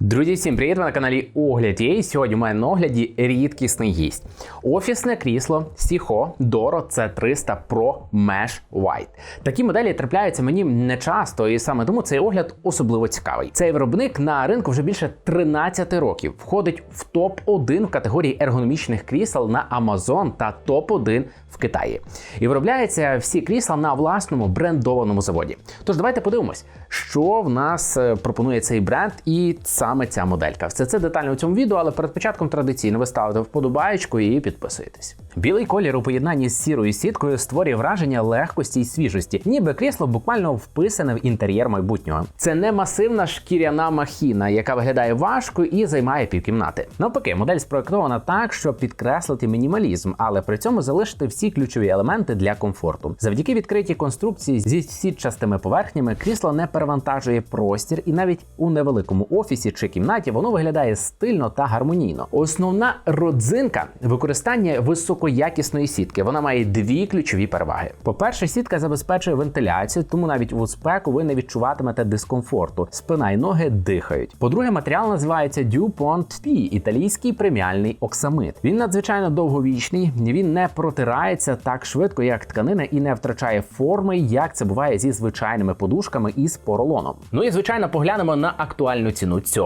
Друзі, всім привіт! Ви на каналі Огляд є. Сьогодні у мене на огляді рідкісний гість. Офісне крісло Сіхо Doro C300 Pro Mesh White. Такі моделі трапляються мені не часто, і саме тому цей огляд особливо цікавий. Цей виробник на ринку вже більше 13 років. Входить в топ-1 в категорії ергономічних крісел на Amazon та топ-1 в Китаї. І виробляються всі крісла на власному брендованому заводі. Тож давайте подивимось, що в нас е, пропонує цей бренд і саме ця моделька. Все це детально у цьому відео, але перед початком традиційно ви ставите вподобаєчку і підписуєтесь. Білий колір у поєднанні з сірою сіткою створює враження легкості і свіжості, ніби крісло буквально вписане в інтер'єр майбутнього. Це не масивна шкіряна махіна, яка виглядає важко і займає півкімнати. Навпаки, модель спроектована так, щоб підкреслити мінімалізм, але при цьому залишити всі ключові елементи для комфорту. Завдяки відкритій конструкції зі сітчастими поверхнями крісло не перевантажує простір, і навіть у невеликому офісі чи кімнаті воно виглядає стильно та гармонійно. Основна родзинка використання високоякісної сітки. Вона має дві ключові переваги. По-перше, сітка забезпечує вентиляцію, тому навіть у спеку ви не відчуватимете дискомфорту. Спина і ноги дихають. По-друге, матеріал називається DuPont P, італійський преміальний оксамит. Він надзвичайно довговічний, він не протирається так швидко, як тканина, і не втрачає форми, як це буває зі звичайними подушками із поролоном. Ну і звичайно, поглянемо на актуальну ціну цього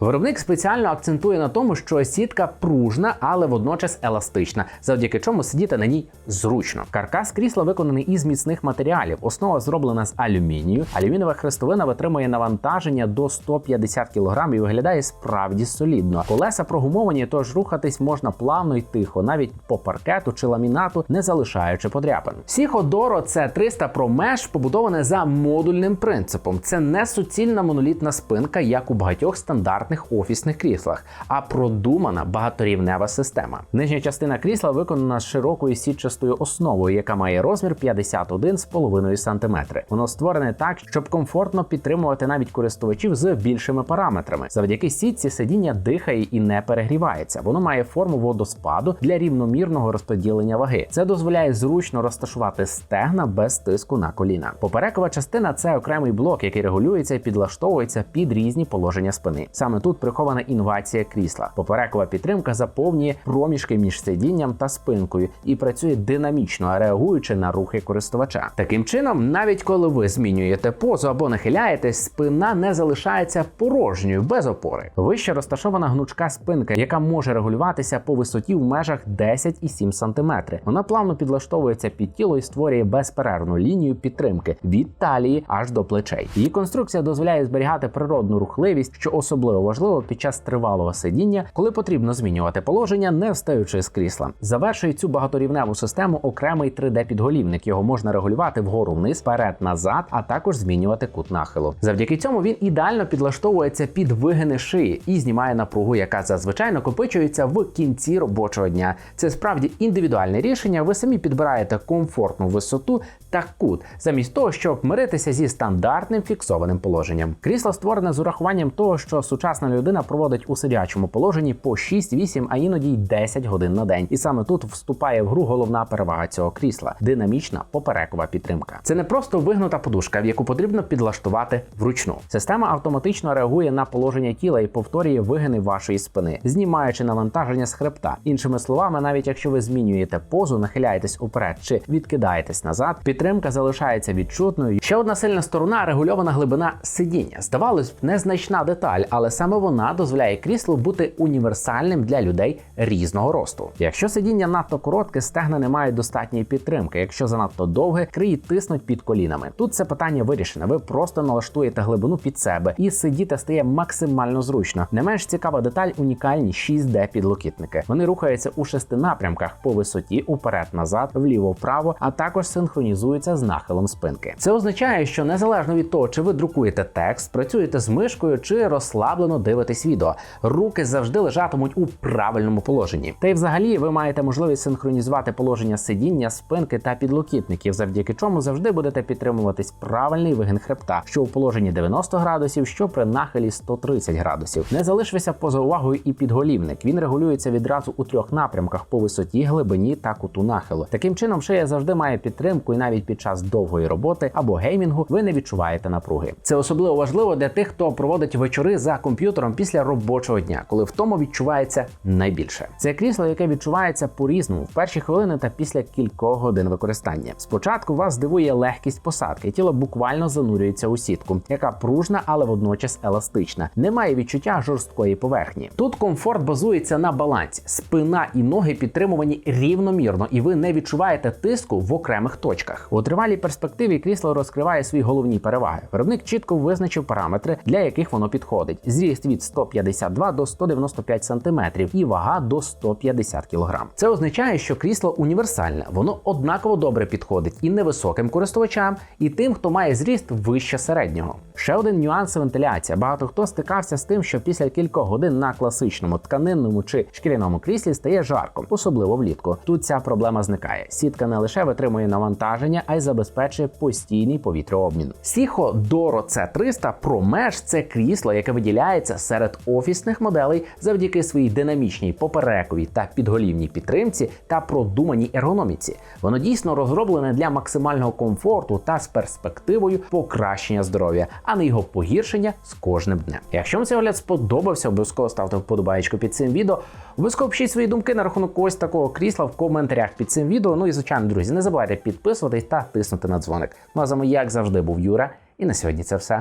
Виробник спеціально акцентує на тому, що сітка пружна, але водночас еластична, завдяки чому сидіти на ній зручно. Каркас крісла виконаний із міцних матеріалів. Основа зроблена з алюмінію. Алюмінієва хрестовина витримує навантаження до 150 кг і виглядає справді солідно. Колеса прогумовані, тож рухатись можна плавно і тихо, навіть по паркету чи ламінату, не залишаючи подряпин. Сіходоро це 300 Pro Mesh побудоване за модульним принципом. Це не суцільна монолітна спинка, як у багатьох стандартних офісних кріслах, а продумана багаторівнева система. Нижня частина крісла виконана широкою сітчастою основою, яка має розмір 51,5 см. Воно створене так, щоб комфортно підтримувати навіть користувачів з більшими параметрами. Завдяки сітці сидіння дихає і не перегрівається. Воно має форму водоспаду для рівномірного розподілення ваги. Це дозволяє зручно розташувати стегна без тиску на коліна. Поперекова частина це окремий блок, який регулюється і підлаштовується під різні положення спини. Саме тут прихована інновація крісла. Поперекова підтримка заповнює проміжки між сидінням та спинкою і працює динамічно, реагуючи на рухи користувача. Таким чином, навіть коли ви змінюєте позу або нахиляєтесь, спина не залишається порожньою без опори. Вище розташована гнучка спинка, яка може регулюватися по висоті в межах 10,7 см. Вона плавно підлаштовується під тіло і створює безперервну лінію підтримки від талії аж до плечей. Її конструкція дозволяє зберігати природну рухливість, що особливо важливо під час тривалого сидіння, коли потрібно змінювати положення, не встаючи з крісла. Завершує цю багаторівневу систему окремий 3D-підголівник. Його можна регулювати вгору вниз, вперед, назад, а також змінювати кут нахилу. Завдяки цьому він ідеально підлаштовується під вигини шиї і знімає напругу, яка зазвичай накопичується в кінці робочого дня. Це справді індивідуальне рішення. Ви самі підбираєте комфортну висоту та кут, замість того, щоб миритися зі стандартним фіксованим положенням. Крісло створене з урахуванням того, що сучасна людина проводить у сидячому положенні по 6-8, а іноді й 10 годин на день. І саме тут вступає в гру головна перевага цього крісла динамічна поперекова підтримка. Це не просто вигнута подушка, в яку потрібно підлаштувати вручну. Система автоматично реагує на положення тіла і повторює вигини вашої спини, знімаючи навантаження з хребта. Іншими словами, навіть якщо ви змінюєте позу, нахиляєтесь уперед чи відкидаєтесь назад, підтримка залишається відчутною. Ще одна сильна сторона регульована глибина сидіння. Здавалось б, незначна деталь, але саме вона дозволяє кріслу бути універсальним для людей різного росту. Якщо сидіння надто коротке, стегна не мають достатньої підтримки. Якщо занадто довге, криї тиснуть під колінами. Тут це питання вирішене. Ви просто налаштуєте глибину під себе, і сидіти стає максимально зручно. Не менш цікава деталь унікальні 6D підлокітники. Вони рухаються у шести напрямках по висоті, уперед-назад, вліво-вправо, а також синхронізуються з нахилом спинки. Це означає, що незалежно від того, чи ви друкуєте текст, працюєте з мишкою чи розслаб розслаблено дивитесь відео. Руки завжди лежатимуть у правильному положенні. Та й взагалі ви маєте можливість синхронізувати положення сидіння, спинки та підлокітників, завдяки чому завжди будете підтримуватись правильний вигин хребта, що у положенні 90 градусів, що при нахилі 130 градусів. Не залишився поза увагою і підголівник. Він регулюється відразу у трьох напрямках по висоті, глибині та куту нахилу. Таким чином, шия завжди має підтримку, і навіть під час довгої роботи або геймінгу ви не відчуваєте напруги. Це особливо важливо для тих, хто проводить вечори за комп'ютером після робочого дня, коли втома відчувається найбільше. Це крісло, яке відчувається по-різному в перші хвилини та після кількох годин використання. Спочатку вас здивує легкість посадки, тіло буквально занурюється у сітку, яка пружна, але водночас еластична. Немає відчуття жорсткої поверхні. Тут комфорт базується на балансі. Спина і ноги підтримувані рівномірно, і ви не відчуваєте тиску в окремих точках. У тривалій перспективі крісло розкриває свої головні переваги. Виробник чітко визначив параметри, для яких воно підходить: зріст від 152 до 195 см і вага до 150 кг. Це означає, що крісло універсальне, воно однаково добре підходить і невисоким користувачам, і тим, хто має зріст вище середнього. Ще один нюанс вентиляція. Багато хто стикався з тим, що після кількох годин на класичному тканинному чи шкіряному кріслі стає жарко, особливо влітку. Тут ця проблема зникає. Сітка не лише витримує навантаження, а й забезпечує постійний повітрообмін. Сіхо Doro C300 Pro Mesh – це крісло, яке виділяється серед офісних моделей завдяки своїй динамічній поперековій та підголівній підтримці та продуманій ергономіці. Воно дійсно розроблене для максимального комфорту та з перспективою покращення здоров'я, а не його погіршення з кожним днем. Якщо вам цей огляд сподобався, обов'язково ставте вподобаєчку під цим відео. Обов'язково пишіть свої думки на рахунок ось такого крісла в коментарях під цим відео. Ну і звичайно, друзі, не забувайте підписуватись та тиснути на дзвоник. Ну а за мною, як завжди, був Юра, і на сьогодні це все.